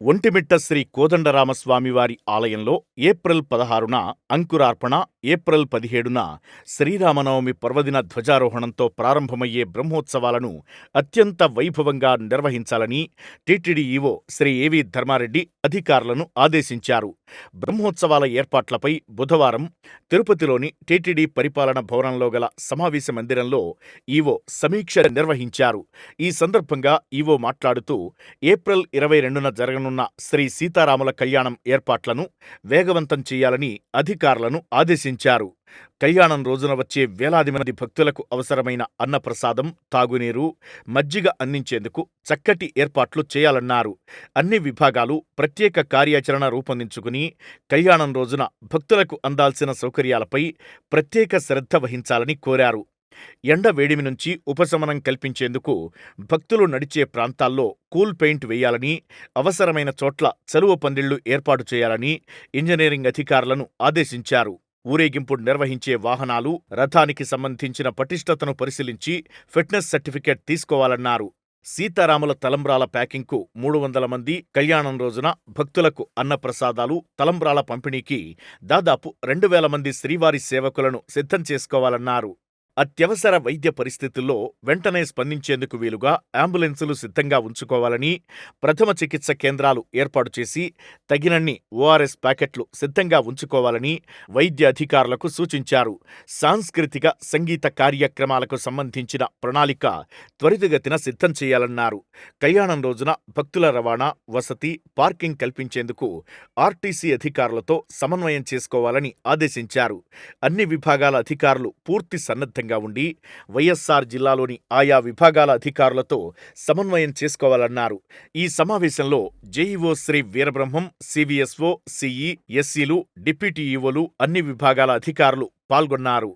ఒంటిమిట్ట శ్రీ కోదండరామస్వామివారి ఆలయంలో ఏప్రిల్ పదహారున అంకురార్పణ ఏప్రిల్ పదిహేడున శ్రీరామనవమి పర్వదిన ధ్వజారోహణంతో ప్రారంభమయ్యే బ్రహ్మోత్సవాలను అత్యంత వైభవంగా నిర్వహించాలని టీటీడీ ఈవో శ్రీ ఏవి ధర్మారెడ్డి అధికారులను ఆదేశించారు. బ్రహ్మోత్సవాల ఏర్పాట్లపై బుధవారం తిరుపతిలోని టీటీడీ పరిపాలన భవనంలో గల సమావేశ మందిరంలో ఈవో సమీక్ష నిర్వహించారు. ఈ సందర్భంగా ఈవో మాట్లాడుతూ ఏప్రిల్ ఇరవై రెండున జరగను జరగనున్న శ్రీ సీతారాముల కళ్యాణం ఏర్పాట్లను వేగవంతం చేయాలని అధికారులను ఆదేశించారు. కళ్యాణం రోజున వచ్చే వేలాది మంది భక్తులకు అవసరమైన అన్నప్రసాదం తాగునీరు మజ్జిగ అందించేందుకు చక్కటి ఏర్పాట్లు చేయాలన్నారు. అన్ని విభాగాలు ప్రత్యేక కార్యాచరణ రూపొందించుకుని కళ్యాణం రోజున భక్తులకు అందాల్సిన సౌకర్యాలపై ప్రత్యేక శ్రద్ధ వహించాలని కోరారు. ఎండ వేడిమి నుంచి ఉపశమనం కల్పించేందుకు భక్తులు నడిచే ప్రాంతాల్లో కూల్ పెయింట్ వేయాలని అవసరమైన చోట్ల చలువ పందిళ్ళు ఏర్పాటు చేయాలని ఇంజనీరింగ్ అధికారులను ఆదేశించారు. ఊరేగింపు నిర్వహించే వాహనాలు రథానికి సంబంధించిన పటిష్టతను పరిశీలించి ఫిట్నెస్ సర్టిఫికేట్ తీసుకోవాలన్నారు. సీతారాముల తలంబ్రాల ప్యాకింగ్కు మూడు వందల మంది కళ్యాణం రోజున భక్తులకు అన్నప్రసాదాలు తలంబ్రాల పంపిణీకి దాదాపు రెండు వేల మంది శ్రీవారి సేవకులను సిద్ధం చేసుకోవాలన్నారు. అత్యవసర వైద్య పరిస్థితుల్లో వెంటనే స్పందించేందుకు వీలుగా అంబులెన్సులు సిద్ధంగా ఉంచుకోవాలని ప్రథమ చికిత్స కేంద్రాలు ఏర్పాటు చేసి తగినన్ని ఓఆర్ఎస్ ప్యాకెట్లు సిద్ధంగా ఉంచుకోవాలని వైద్య అధికారులకు సూచించారు. సాంస్కృతిక సంగీత కార్యక్రమాలకు సంబంధించిన ప్రణాళిక త్వరితగతిన సిద్ధం చేయాలన్నారు. కళ్యాణం రోజున భక్తుల రవాణా వసతి పార్కింగ్ కల్పించేందుకు ఆర్టీసీ అధికారులతో సమన్వయం చేసుకోవాలని ఆదేశించారు. అన్ని విభాగాల అధికారులు పూర్తి సన్నద్ధంగా సిద్ధంగా ఉండి వైఎస్సార్ జిల్లాలోని ఆయా విభాగాల అధికారులతో సమన్వయం చేసుకోవాలన్నారు. ఈ సమావేశంలో JEO Shri Veerabrahmam CVSO CE ఎస్సీలు డిప్యూటీఈఓలు అన్ని విభాగాల అధికారులు పాల్గొన్నారు.